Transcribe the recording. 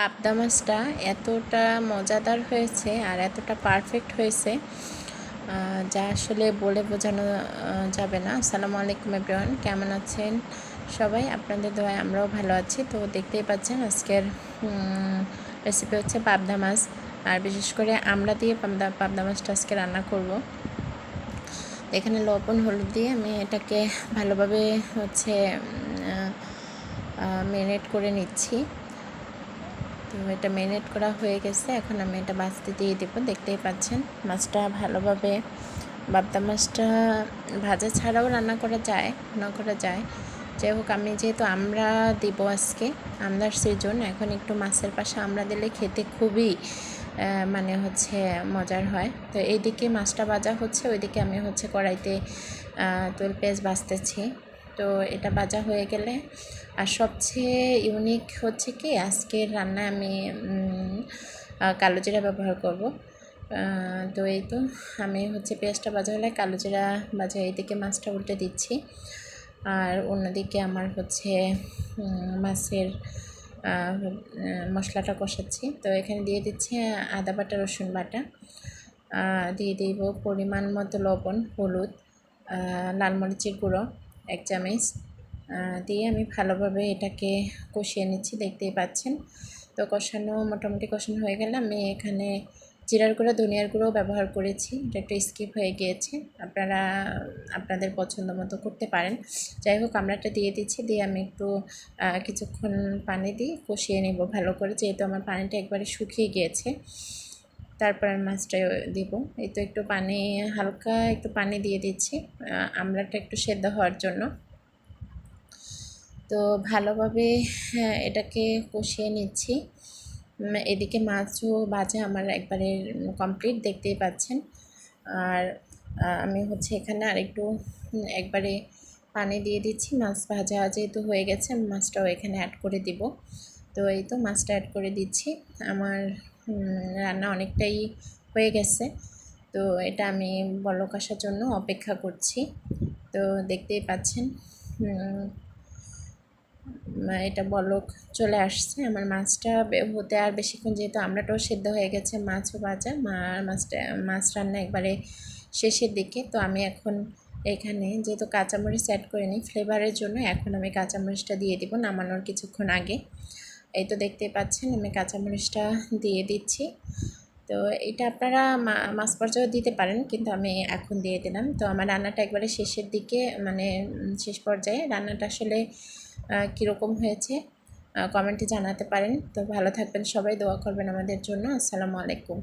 পাবদা মাছটা এতটা মজাদার হয়েছে আর এতটা পারফেক্ট হয়েছে যা আসলে বলে বোঝানো যাবে না। আসসালামু আলাইকুম এভরিওয়ান কেমন আছেন সবাই? আপনাদের দোয়ায় আমরাও ভালো আছি। তো দেখতেই পাচ্ছেন আজকের রেসিপি হচ্ছে পাবদা মাছ। আর বিশেষ করে আমরা দিয়ে পাবদা পাবদা মাছটা আজকে রান্না করব। এখানে লবণ, হলুদ দিয়ে আমি এটাকে ভালোভাবে হচ্ছে ম্যারিনেট করে নিচ্ছি। তো এটা ম্যারিনেট করা হয়ে গেছে। এখন আমি এটা বাছতে দিয়ে দেবো। দেখতেই পাচ্ছেন, মাছটা ভালোভাবে বাবদা মাছটা ভাজা ছাড়াও রান্না করা যায় রান্না করা যায়। যাই হোক, আমি যেহেতু আমরা দিব আজকে আমরার সিজন এখন একটু মাছের পাশে আমরা দিলে খেতে খুবই মানে হচ্ছে মজার হয়। তো এইদিকে মাছটা ভাজা হচ্ছে, ওইদিকে আমি হচ্ছে কড়াইতে তোল পেঁয়াজ বাছতেছি তো এটা ভাজা হয়ে গেলে। আর সবচেয়ে ইউনিক হচ্ছে কি, আজকের রান্নায় আমি কালো জিরা ব্যবহার করব। তো এই তো আমি হচ্ছে পেঁয়াজটা ভাজা হলে কালো জিরা ভাজা এইদিকে মাছটা উল্টে দিচ্ছি। আর অন্যদিকে আমার হচ্ছে মাছের মশলাটা কষাচ্ছি। তো এখানে দিয়ে দিচ্ছি আদা বাটা, রসুন বাটা। দিয়ে দিব পরিমাণ মতো লবণ, হলুদ লাল মরিচের গুঁড়ো। এক চামচ দিয়ে আমি ভালোভাবে এটাকে কষিয়ে নিচ্ছি, দেখতেই পাচ্ছেন। তো কষানো মোটামুটি কষানো হয়ে গেলে আমি এখানে জিরার গুঁড়ো, ধনিয়ার গুঁড়ো ব্যবহার করেছি। এটা একটু স্কিপ হয়ে গিয়েছে। আপনারা, আপনাদের পছন্দ মতো করতে পারেন। যাই হোক, আমরা এটা দিয়ে দিচ্ছি, দিয়ে আমি একটু কিছুক্ষণ পানি দিই কষিয়ে নেব ভালো করে। যেহেতু আমার পানিটা একবারে শুকিয়ে গিয়েছে। তারপর আমি মাছটা দিব। এই তো একটু পানি হালকা একটু পানি দিয়ে দিচ্ছি আমরাটা একটু সেদ্ধ হওয়ার জন্য। তো ভালোভাবে হ্যাঁ, এটাকে কষিয়ে নিচ্ছি। এদিকে মাছও বাজা আমার একবারে কমপ্লিট দেখতেই পাচ্ছেন। আর আমি হচ্ছে এখানে আরেকটু একবারে পানি দিয়ে দিচ্ছি। মাছ ভাজা যেহেতু হয়ে গেছে মাছটাও এখানে অ্যাড করে দিব। তো এই তো মাছটা অ্যাড করে দিচ্ছি। আমার রান্না অনেকটাই হয়ে গেছে। তো এটা আমি বলক আসার জন্য অপেক্ষা করছি। তো দেখতেই পাচ্ছেন এটা বলক চলে আসছে। আমার মাছটা হতে আর বেশিক্ষণ যেহেতু আমরাটাও সেদ্ধ হয়ে গেছে, মাছও ভাজা। মা মাছটা, মাছ রান্না একবারে শেষের দিকে। তো আমি এখন এখানে যেহেতু কাঁচামরিচ অ্যাড করে নিই ফ্লেভারের জন্য এখন আমি কাঁচামরিচটা দিয়ে দিব নামানোর কিছুক্ষণ আগে। এই তো দেখতে পাচ্ছেন, আমি কাঁচামরিচটা দিয়ে দিচ্ছি। তো এটা আপনারা মাছ পর্যায়েও দিতে পারেন, কিন্তু আমি এখন দিয়ে দিলাম। তো আমার রান্নাটা একবারে শেষের দিকে মানে শেষ পর্যায়ে। রান্নাটা আসলে কীরকম হয়েছে কমেন্টে জানাতে পারেন। তো ভালো থাকবেন সবাই, দোয়া করবেন আমাদের জন্য। আসসালামু আলাইকুম।